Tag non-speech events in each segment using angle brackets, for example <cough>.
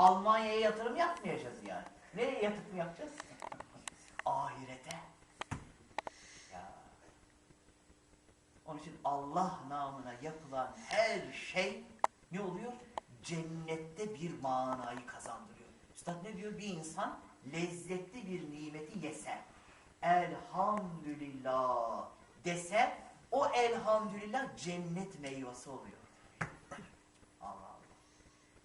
Almanya'ya yatırım yapmayacağız yani. Nereye yatırım yapacağız? Ahirete. Ya. Onun için Allah namına yapılan her şey ne oluyor? Cennette bir manayı kazandırıyor. Üstad ne diyor? Bir insan lezzetli bir nimeti yese, elhamdülillah dese, o elhamdülillah cennet meyvesi oluyor.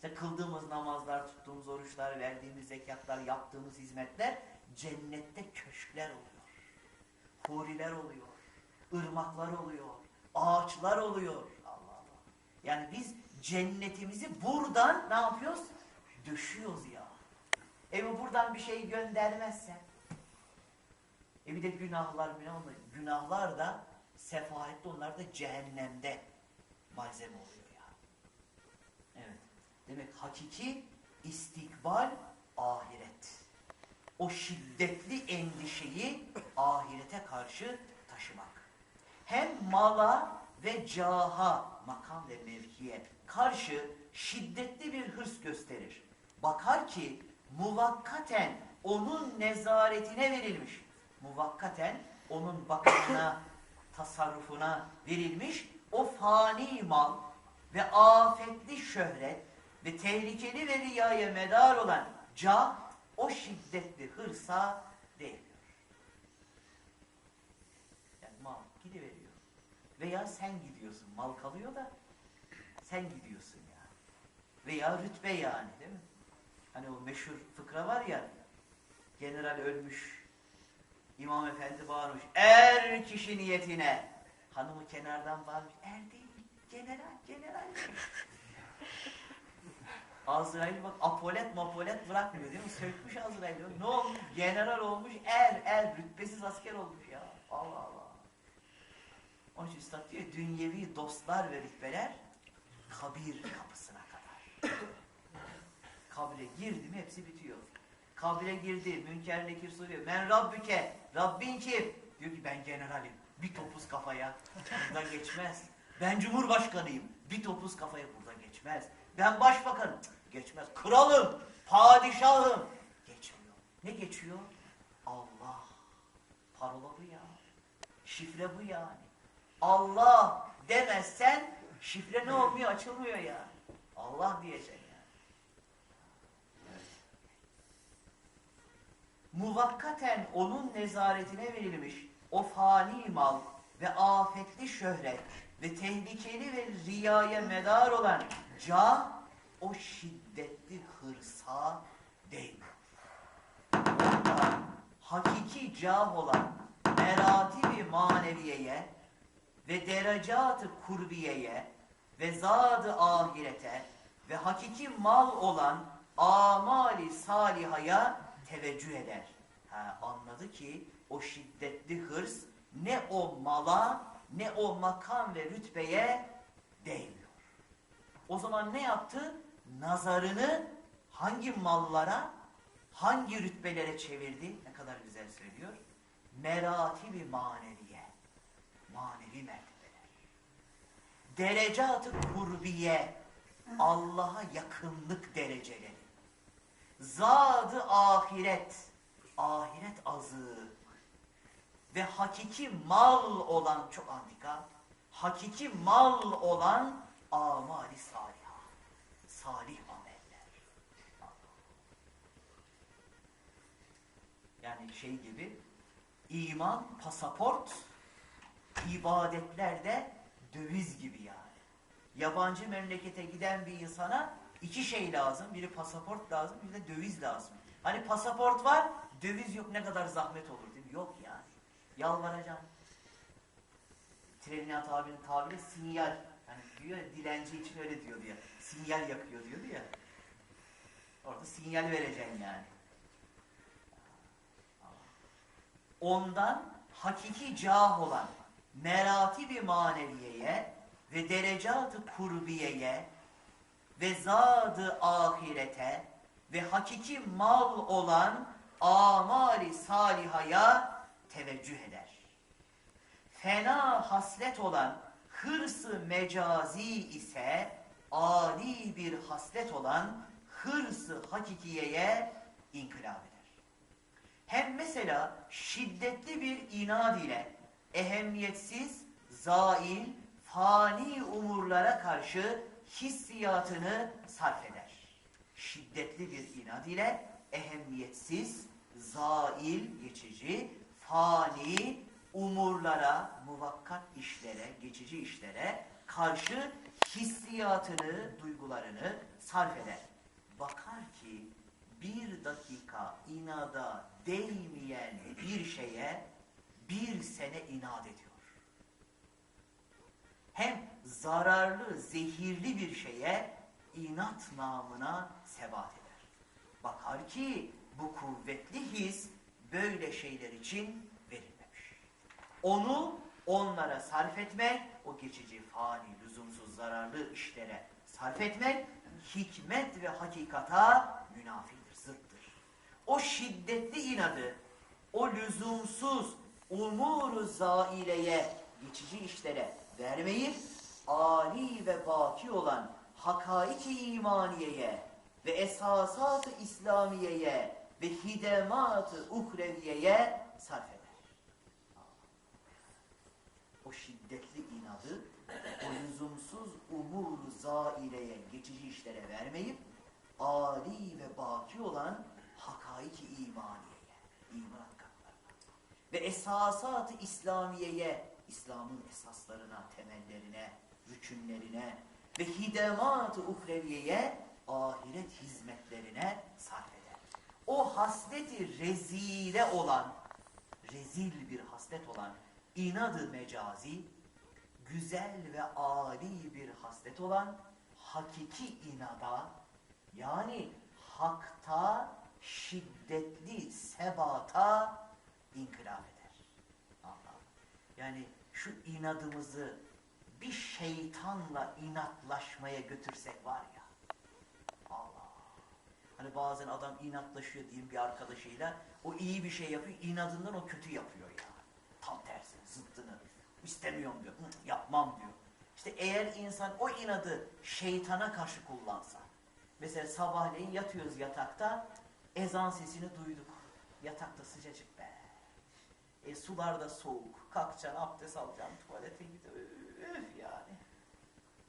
İşte kıldığımız namazlar, tuttuğumuz oruçlar, verdiğimiz zekatlar, yaptığımız hizmetler cennette köşkler oluyor. Huriler oluyor. ırmaklar oluyor. Ağaçlar oluyor. Allah Allah. Yani biz cennetimizi buradan ne yapıyoruz? Düşüyoruz ya. E bu buradan bir şey göndermezse. E bir de günahlar, günahlar, günahlar da sefahette onlar da cehennemde malzeme oluyor. Demek hakiki istikbal ahiret. O şiddetli endişeyi ahirete karşı taşımak. Hem mala ve caha, makam ve mevkiye karşı şiddetli bir hırs gösterir. Bakar ki muvakkaten onun nezaretine verilmiş. Muvakkaten onun bakımına, <clears throat> tasarrufuna verilmiş o fani mal ve afetli şöhret ve tehlikeli ve riyaya medar olan cah o şiddetli hırsa değmiyor. Yani mal gidiveriyor. Veya sen gidiyorsun. Mal kalıyor da sen gidiyorsun ya. Veya rütbe yani değil mi? Hani o meşhur fıkra var ya general ölmüş İmam efendi bağırmış er kişi niyetine hanımı kenardan bağırmış er değil general general Azrail bak apolet mapolet bırakmıyor değil mi? Sökmüş Azrail. Ne olmuş? General olmuş er er rütbesiz asker olmuş ya. Allah Allah. Onun için üstad diyor dünyevi dostlar ve rütbeler kabir kapısına kadar. Kabre girdi mi hepsi bitiyor. Kabre girdi, münker nekir soruyor. Men Rabbüke, Rabbin kim? Diyor ki ben generalim. Bir topuz kafaya buradan geçmez. Ben cumhurbaşkanıyım. Bir topuz kafaya buradan geçmez. Ben başbakanım. Geçmez. Kralım, padişahım. Geçmiyor. Ne geçiyor? Allah. Parola bu ya. Şifre bu yani. Allah demezsen şifre ne olmuyor? Açılmıyor ya. Allah diyeceksin yani. Muvakkaten onun nezaretine verilmiş o fani mal ve afetli şöhret ve tehlikeli ve riyaya medar olan ca o şiddetli hırsa değmiyor. Orada hakiki cah olan meratibi maneviyeye ve derecatı kurbiyeye ve zad-ı ahirete ve hakiki mal olan amali salihaya teveccüh eder. Ha, anladı ki o şiddetli hırs ne o mala ne o makam ve rütbeye değmiyor. O zaman ne yaptı? Nazarını hangi mallara, hangi rütbelere çevirdi? Ne kadar güzel söylüyor. Meratibi maneviye. Manevi mertebeler. Derecat-ı kurbiye. Allah'a yakınlık dereceleri. Zad-ı ahiret. Ahiret azığı. Ve hakiki mal olan, çok antika, hakiki mal olan amali salihah. Salih ameller. Yani şey gibi iman, pasaport, ibadetlerde döviz gibi yani. Yabancı memlekete giden bir insana iki şey lazım. Biri pasaport lazım, bir de döviz lazım. Hani pasaport var, döviz yok ne kadar zahmet olur değil mi? Yok yani. Yalvaracağım. Trelinat abinin tabiri sinyal. Hani diyor ya, dilenci için öyle diyordu ya. Sinyal yakıyor diyordu ya. Orada sinyal vereceksin yani. Ondan hakiki cah olan meratibi maneviyeye ve derecat-ı kurbiyeye ve zad-ı ahirete ve hakiki mal olan amali salihaya teveccüh eder. Fena haslet olan hırsı mecazi ise âli bir haslet olan hırsı hakikiyeye inkılap eder. Hem mesela şiddetli bir inad ile ehemmiyetsiz, zail, fani umurlara karşı hissiyatını sarf eder. Şiddetli bir inad ile ehemmiyetsiz, zail, geçici, fani umurlara, muvakkat işlere, geçici işlere karşı hissiyatını, duygularını sarf eder. Bakar ki bir dakika inada değmeyen bir şeye bir sene inat ediyor. Hem zararlı, zehirli bir şeye inat namına sebat eder. Bakar ki bu kuvvetli his böyle şeyler için verilmemiş. Onu onlara sarf etmek, o geçici, fani, lüzumsuz, zararlı işlere sarf etmek, hikmet ve hakikata münafidir, zıttır. O şiddetli inadı, o lüzumsuz, umuru zaileye, geçici işlere vermeyip, âli ve baki olan hakaiki imaniyeye ve esasat-ı İslamiye'ye ve hidemat-ı uhreviyeye sarf eder. O şiddetli inadı, o lüzumsuz umur zaileye, geçici işlere vermeyip, âli ve baki olan hakaiki imaniyeye, iman kaplarına ve esasat-ı İslamiye'ye, İslam'ın esaslarına, temellerine, rükünlerine ve hidemat-ı uhreviyeye, ahiret hizmetlerine sarf. O hasleti rezile olan, rezil bir haslet olan inadı mecazi, güzel ve âli bir haslet olan hakiki inada, yani hakta şiddetli sebata inkılap eder. Allah. Yani şu inadımızı bir şeytanla inatlaşmaya götürsek var ya. Hani bazen adam inatlaşıyor diyeyim bir arkadaşıyla. O iyi bir şey yapıyor. inadından o kötü yapıyor ya. Tam tersi, zıttını. İstemiyorum diyor. Hı, yapmam diyor. İşte eğer insan o inadı şeytana karşı kullansa. Mesela sabahleyin yatıyoruz yatakta. Ezan sesini duyduk. Yatakta sıcacık be. E sular da soğuk. Kalkacaksın, abdest alacaksın, tuvalete gidiyorsun. Yani.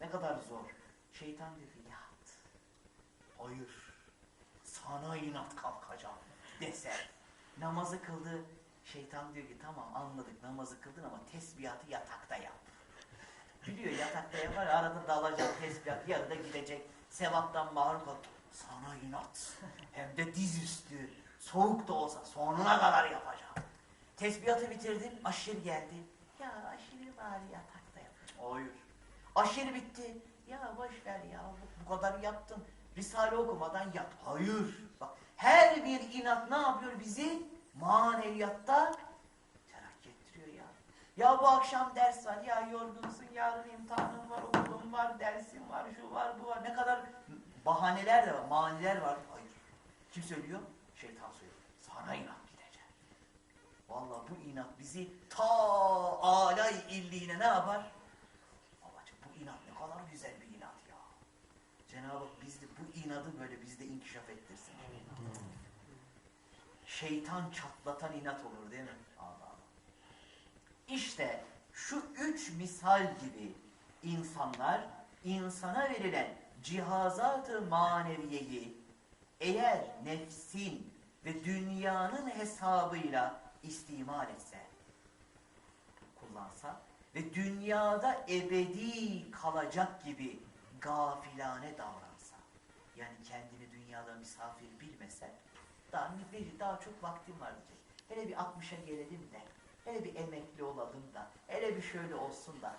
Ne kadar zor. Şeytan ki yat. Hayır. Sana inat kalkacağım dese. Namazı kıldı. Şeytan diyor ki tamam anladık namazı kıldın ama tesbihatı yatakta yap. Biliyor yatakta yapar arada dalacak tesbihat yarıda gidecek. Sevaptan mahrum kal. Sana inat. Hem de dizüstü. Soğuk da olsa sonuna kadar yapacağım. Tesbihatı bitirdin aşırı geldi. Ya aşırı bari yatakta yapacağım. Hayır. Aşırı bitti. Ya boş ver ya bu kadar yaptın. Risale okumadan yat. Hayır. Bak her bir inat ne yapıyor bizi? Maneviyatta terakki ettiriyor ya. Ya bu akşam ders var. Ya yorgunsun. Yarın imtihanın var. Okulun var. Dersin var. Şu var. Bu var. Ne kadar bahaneler de var. Maniler var. Hayır. Kim söylüyor? Şeytan söylüyor. Sana inat gidecek. Vallahi bu inat bizi ta alay illiğine ne yapar? Babacığım bu inat ne kadar güzel bir inat ya. Cenab-ı inadı böyle bizde inkişaf ettirsin. Şeytan çatlatan inat olur değil mi? Allah Allah. İşte şu üç misal gibi insanlar insana verilen cihazat-ı maneviyeyi eğer nefsin ve dünyanın hesabıyla istimal etse, kullansa ve dünyada ebedi kalacak gibi gafilane davransa, yani kendini dünyada misafir bilmese, daha, bir, daha çok vaktim var diyecek. Hele bir 60'a gelelim de, hele bir emekli olalım da, hele bir şöyle olsun da,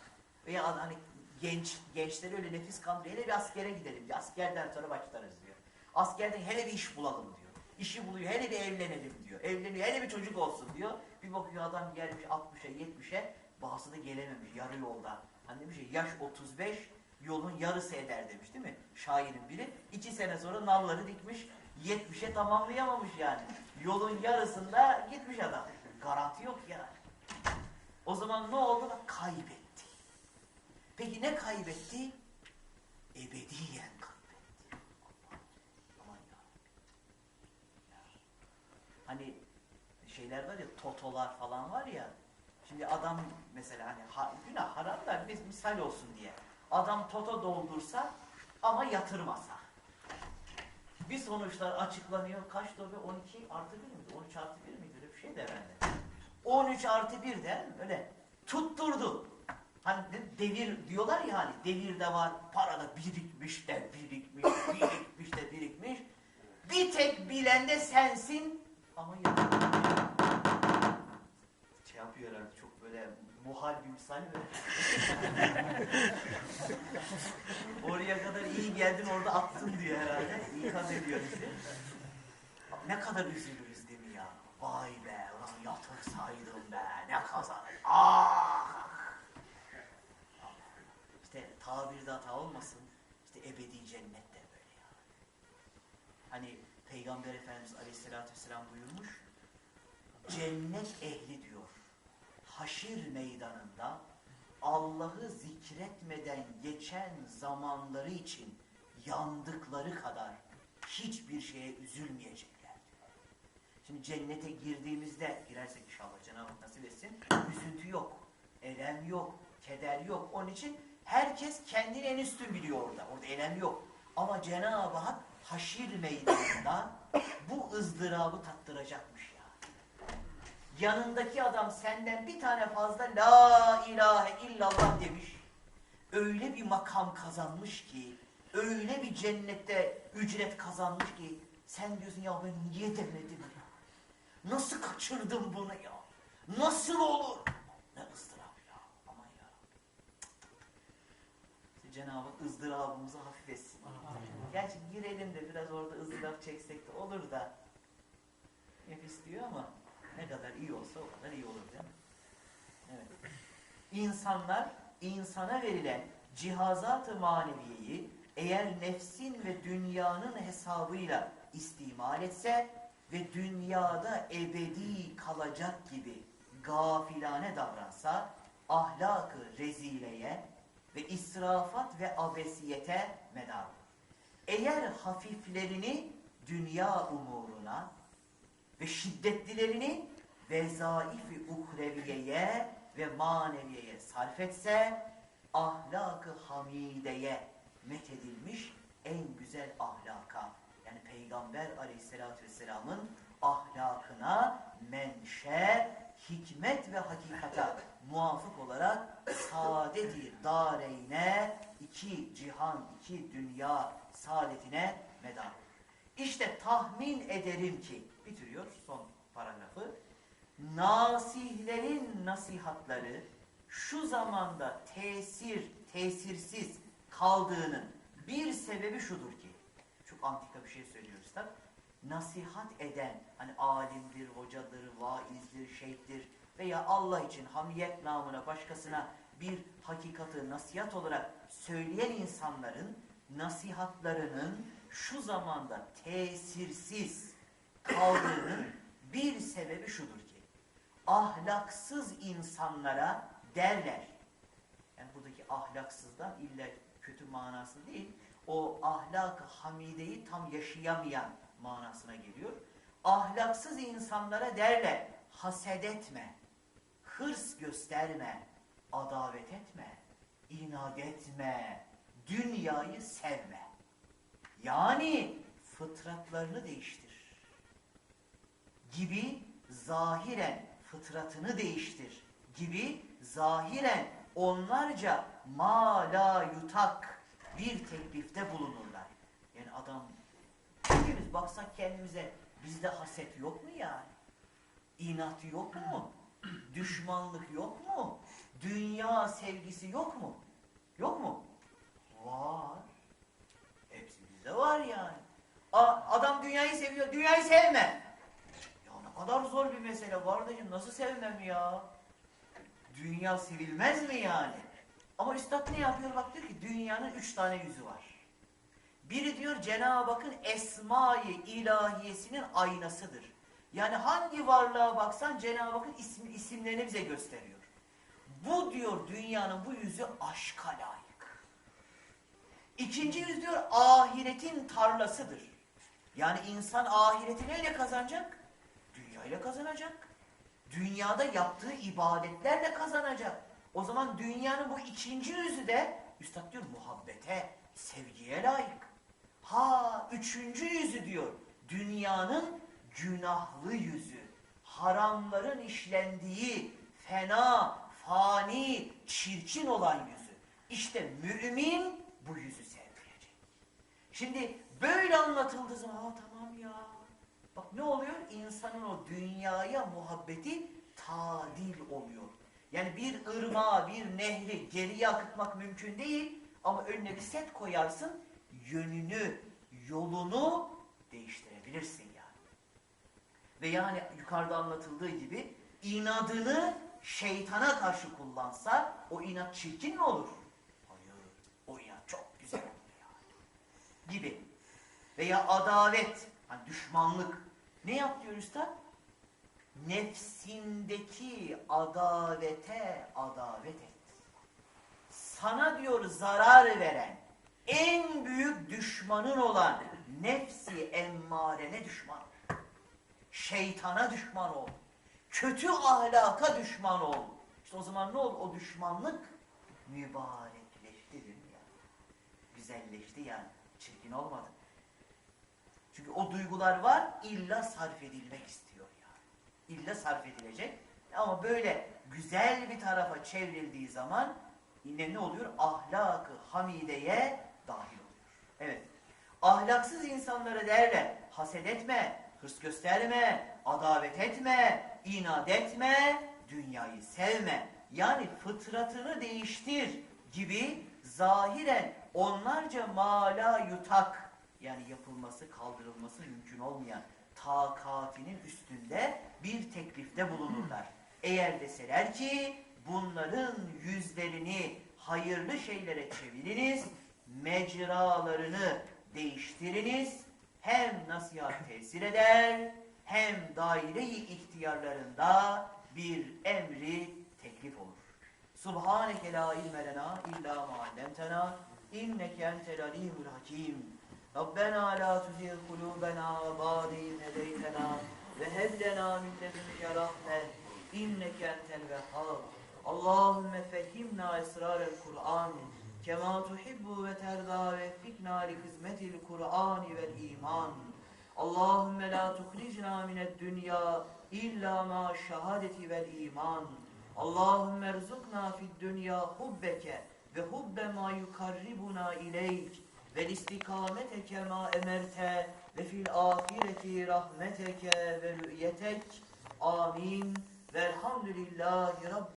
veya hani genç gençleri öyle nefis kandırıyor, hele bir askere gidelim diyor, askerden sonra başlarız diyor. Askerden hele bir iş bulalım diyor. İşi buluyor, hele bir evlenelim diyor. Evleniyor, hele bir çocuk olsun diyor. Bir bakıyor adam gelmiş 60'a 70'e, bazı da gelememiş yarı yolda. Hani demiş ya yaş 35, yolun yarısı eder demiş değil mi? Şairin biri. İki sene sonra nalları dikmiş. Yetmişe tamamlayamamış yani. Yolun yarısında gitmiş adam. Garanti yok yani. O zaman ne oldu kaybetti. Peki ne kaybetti? Ebediyen kaybetti. Aman ya. Hani şeyler var ya totolar falan var ya. Şimdi adam mesela hani günah haram da biz misal olsun diye Adam toto doldursa ama yatırmasa. Bir sonuçlar açıklanıyor. Kaç dobe? 12 artı 1 miydi? 13 artı 1 miydi? Öyle bir şey de herhalde. 13 artı 1 de öyle tutturdu. Hani de- devir diyorlar ya hani devirde var, parada birikmiş de birikmiş, birikmiş de birikmiş. Bir tek bilen de sensin ama yapamıyor. Şey yapıyor herhalde çok böyle muhal bir misal böyle. <laughs> Oraya kadar iyi geldin orada attın diyor herhalde. İkaz ediyor bizi. Ne kadar üzülürüz değil mi ya? Vay be ulan yatırsaydım be ne kazanır. Ah! İşte tabirde hata olmasın. İşte ebedi cennet de böyle ya. Hani Peygamber Efendimiz Aleyhisselatü Vesselam buyurmuş. Cennet ehli diyor. Haşir meydanında Allah'ı zikretmeden geçen zamanları için yandıkları kadar hiçbir şeye üzülmeyecekler. Şimdi cennete girdiğimizde, girersek inşallah Cenab-ı Hak nasip etsin, üzüntü yok, elem yok, keder yok. Onun için herkes kendini en üstün biliyor orada. Orada elem yok. Ama Cenab-ı Hak haşir meydanında bu ızdırabı tattıracakmış. Yanındaki adam senden bir tane fazla la ilahe illallah demiş. Öyle bir makam kazanmış ki, öyle bir cennette ücret kazanmış ki sen diyorsun ya ben niye demedim ya? Nasıl kaçırdım bunu ya? Nasıl olur? Ne ızdırap ya. Aman ya. İşte Cenab-ı ızdırabımızı hafif etsin. Gerçi girelim de biraz orada ızdırap çeksek de olur da nefis diyor ama ne kadar iyi olsa o kadar iyi olur değil mi? Evet. İnsanlar insana verilen cihazat-ı maneviyeyi eğer nefsin ve dünyanın hesabıyla istimal etse ve dünyada ebedi kalacak gibi gafilane davransa ahlakı rezileye ve israfat ve abesiyete medar. Eğer hafiflerini dünya umuruna ve şiddetlilerini vezaifi uhreviyeye ve maneviyeye sarf etse ahlak-ı hamideye methedilmiş en güzel ahlaka yani Peygamber aleyhissalatü vesselamın ahlakına menşe, hikmet ve hakikata muvafık olarak saadeti dareyne iki cihan, iki dünya saadetine medar. İşte tahmin ederim ki, bitiriyor son paragrafı, nasihlerin nasihatları şu zamanda tesir, tesirsiz kaldığının bir sebebi şudur ki, çok antika bir şey söylüyor üstad, nasihat eden, hani alimdir, hocadır, vaizdir, şeyhtir veya Allah için hamiyet namına başkasına bir hakikati nasihat olarak söyleyen insanların nasihatlarının şu zamanda tesirsiz kaldığının bir sebebi şudur ki ahlaksız insanlara derler. Yani buradaki ahlaksızdan illa kötü manası değil. O ahlak-ı hamideyi tam yaşayamayan manasına geliyor. Ahlaksız insanlara derler. Haset etme, hırs gösterme, adavet etme, inat etme, dünyayı sevme. Yani fıtratlarını değiştir. Gibi zahiren fıtratını değiştir. Gibi zahiren onlarca ma yutak bir teklifte bulunurlar. Yani adam hepimiz baksak kendimize bizde haset yok mu yani? İnat yok mu? Düşmanlık yok mu? Dünya sevgisi yok mu? Yok mu? Var. Bizde var yani. A, adam dünyayı seviyor, dünyayı sevme. Ya ne kadar zor bir mesele kardeşim, nasıl sevmem ya? Dünya sevilmez mi yani? Ama üstad ne yapıyor? Bak diyor ki dünyanın üç tane yüzü var. Biri diyor Cenab-ı Hakk'ın esma-i ilahiyesinin aynasıdır. Yani hangi varlığa baksan Cenab-ı Hakk'ın isim, isimlerini bize gösteriyor. Bu diyor dünyanın bu yüzü aşka layık. İkinci yüz diyor ahiretin tarlasıdır. Yani insan ahireti neyle kazanacak? Dünyayla kazanacak. Dünyada yaptığı ibadetlerle kazanacak. O zaman dünyanın bu ikinci yüzü de Üstad diyor muhabbete, sevgiye layık. Ha üçüncü yüzü diyor. Dünyanın günahlı yüzü. Haramların işlendiği fena, fani, çirkin olan yüzü. İşte mümin bu yüzü. Şimdi böyle anlatıldığı zaman Aa, tamam ya. Bak ne oluyor? İnsanın o dünyaya muhabbeti tadil oluyor. Yani bir ırmağı, bir nehri geriye akıtmak mümkün değil ama önüne bir set koyarsın, yönünü, yolunu değiştirebilirsin yani. Ve yani yukarıda anlatıldığı gibi inadını şeytana karşı kullansa o inat çirkin mi olur? Hayır. O inat çok güzel olur yani. Gibi. Veya adavet, hani düşmanlık. Ne yap diyor üstad? Nefsindeki adavete adavet et. Sana diyor zarar veren, en büyük düşmanın olan nefsi emmarene düşman. Şeytana düşman ol. Kötü ahlaka düşman ol. İşte o zaman ne oldu? O düşmanlık mübarekleşti değil mi ya? Güzelleşti yani. Çirkin olmadı. Çünkü o duygular var, illa sarf edilmek istiyor yani. İlla sarf edilecek. Ama böyle güzel bir tarafa çevrildiği zaman yine ne oluyor? Ahlakı hamideye dahil oluyor. Evet. Ahlaksız insanlara derler, haset etme, hırs gösterme, adavet etme, inat etme, dünyayı sevme. Yani fıtratını değiştir gibi zahiren onlarca mala yutak yani yapılması, kaldırılması mümkün olmayan takatinin üstünde bir teklifte bulunurlar. Eğer deseler ki bunların yüzlerini hayırlı şeylere çeviriniz, mecralarını değiştiriniz, hem nasihat tesir eder, hem daire-i ihtiyarlarında bir emri teklif olur. Subhaneke la ilme lena illa ma inneke entel alimul hakim. Rabbena la tuzigh kulubena ba'de iz hedeytena ve heb lena min ledunke rahme inneke entel vehhab. Allahümme fehimna esrarel Kur'an kema tuhibbu ve terda ve fikna li hizmetil Kur'an vel iman. Allahümme la tuhricna mined dünya illa ma şehadeti vel iman. Allahümme erzukna fid dünya hubbeke ve hubbe ma yukarribuna ileyk ve istikamete kema emerte ve fil ahireti rahmeteke ve rü'yetek. Amin. Velhamdülillahi Rabbil